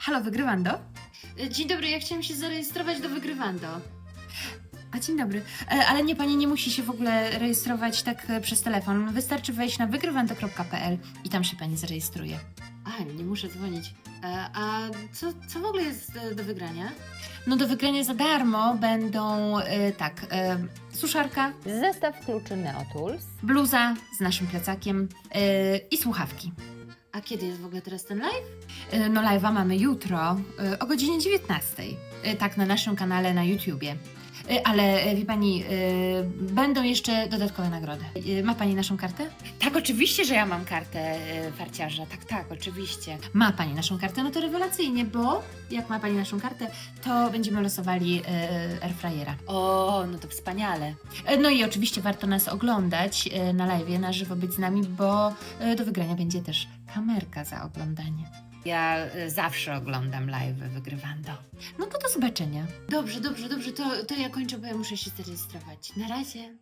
Halo, Wygrywando? E, Dzień dobry, ja chciałam się zarejestrować do Wygrywando. A dzień dobry. E, Ale nie, pani nie musi się w ogóle rejestrować tak e, przez telefon. Wystarczy wejść na wygrywando.pl i tam się pani zarejestruje. A, nie muszę dzwonić. E, A co, co w ogóle jest e, do wygrania? No do wygrania za darmo będą e, tak, e, suszarka, Zestaw kluczy Neotools. bluza z naszym plecakiem e, i słuchawki. A kiedy jest w ogóle teraz ten live? E, No live'a mamy jutro e, o godzinie 19. E, Tak, na naszym kanale na YouTubie. E, Ale e, wie pani, e, będą jeszcze dodatkowe nagrody. Ma pani naszą kartę? Tak, oczywiście, że ja mam kartę farciarza. Tak, tak, oczywiście. Ma pani naszą kartę? No to rewelacyjnie, bo jak ma pani naszą kartę, to będziemy losowali airfryera. O, no to wspaniale. No i oczywiście warto nas oglądać na live, na żywo być z nami, bo do wygrania będzie też kamerka za oglądanie. Ja e, zawsze oglądam live wygrywando. No to do zobaczenia. Dobrze, dobrze, dobrze, to, to ja kończę, bo ja muszę się zarejestrować. Na razie.